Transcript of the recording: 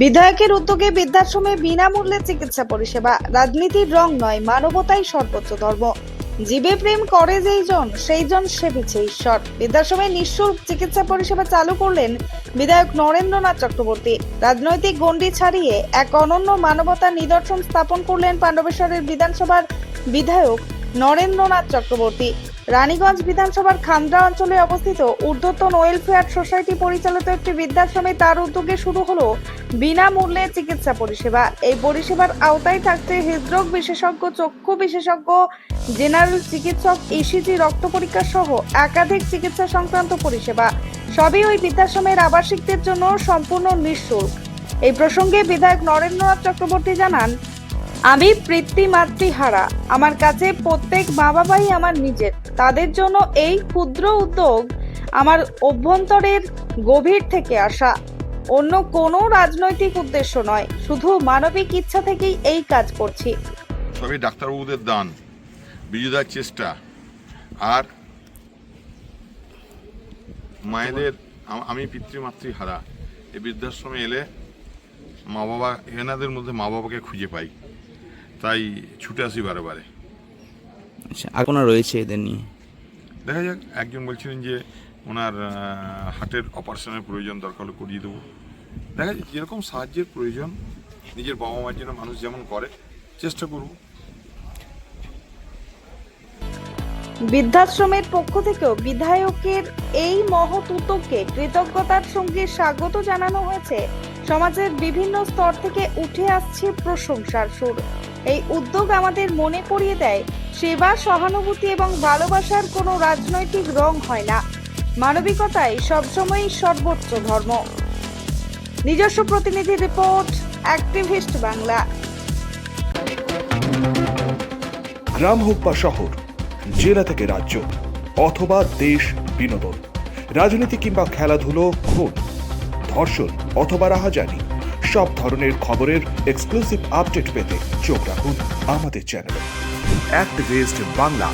বিধায়কের উদ্যোগে বৃদ্ধাশ্রমে বিনামূল্যে চিকিৎসা পরিষেবা। রাজনীতির রং নয়, মানবতাই সর্বোচ্চ ধর্ম। জীবে প্রেম করে যেই জন, সেই জন সেবিছে ঈশ্বর। বৃদ্ধাশ্রমে নিঃশুল্ক চিকিৎসা পরিষেবা চালু করলেন বিধায়ক নরেন্দ্রনাথ চক্রবর্তী। রাজনৈতিক গণ্ডি ছাড়িয়ে এক অনন্য মানবতার নিদর্শন স্থাপন করলেন পাণ্ডবেশ্বরের বিধানসভার বিধায়ক নরেন্দ্রনাথ চক্রবর্তী। রানীগঞ্জ বিধানসভার খান্দ্রা অঞ্চলে অবস্থিত ঊর্ধ্বতন ওয়েলফেয়ার সোসাইটি পরিচালিত একটি বৃদ্ধাশ্রমে তার উদ্যোগে শুরু হলো বিনামূল্যে চিকিৎসা পরিষেবা। এই পরিষেবার আওতায় থাকছে হৃদরোগ বিশেষজ্ঞ, চক্ষু বিশেষজ্ঞ, জেনারেল চিকিৎসক, ইসিজি, রক্ত পরীক্ষা সহ একাধিক চিকিৎসা সংক্রান্ত পরিষেবা। সবই ওই বৃদ্ধাশ্রমের আবাসিকদের জন্য সম্পূর্ণ নিঃশুল্ক। এই প্রসঙ্গে বিধায়ক নরেন্দ্রনাথ চক্রবর্তী জানান আমি পৃথ্বী মাতৃহারা। আমার কাছে প্রত্যেক মা বাবাই আমার নিজের। তাদের জন্য এই ক্ষুদ্র উদ্যোগ আমার অভ্যন্তরের গভীর থেকে আসা। অন্য কোনো রাজনৈতিক উদ্দেশ্য নয়, শুধু মানবিক ইচ্ছা থেকেই এই কাজ করছি। সবই ডাক্তারবাবুদের দান, বিজুদার চেষ্টা। আর মায়েদের, আমি পিতৃমাতৃ হারা এই বৃদ্ধাশ্রমে এলে মা বাবা এনাদের মধ্যে মা বাবাকে খুঁজে পাই। তাই ছুটে আসি বারে বারে। আচ্ছা আর রয়েছে এদের নিয়ে? দেখা যাক একজন বলছিলেন যে ওনার হার্টের অপারেশনের প্রয়োজন দরকার হলে করিয়ে দেবো। দেখা যাক যেরকম সাহায্যের প্রয়োজন নিজের বাবা মার জন্য মানুষ যেমন করে চেষ্টা করব। বৃদ্ধাশ্রমের পক্ষ থেকেও বিধায়কের এই মহৎ উদ্যোগকে কৃতজ্ঞতার সঙ্গে স্বাগত জানানো হয়েছে। সমাজের বিভিন্ন স্তর থেকে উঠে আসছে প্রশংসার সুর। এই উদ্যোগ আমাদের মনে করিয়ে দেয়, সেবা, সহানুভূতি এবং ভালোবাসার কোনো রাজনৈতিক রং হয় না। মানবিকতাই সবসময়ই সর্বোচ্চ ধর্ম। নিজস্ব প্রতিনিধি রিপোর্ট, অ্যাক্টিভিস্ট বাংলা। গ্রাম হোক বা শহর, জেলা থেকে রাজ্য, অথবা দেশ, বিনোদন, রাজনীতি কিংবা খেলাধুলো, খুন, ধর্ষণ অথবা রাহাজানি সব ধরনের খবরের এক্সক্লুসিভ আপডেট পেতে চোখ রাখুন আমাদের চ্যানেলে অ্যাক্টিভিস্ট বাংলা।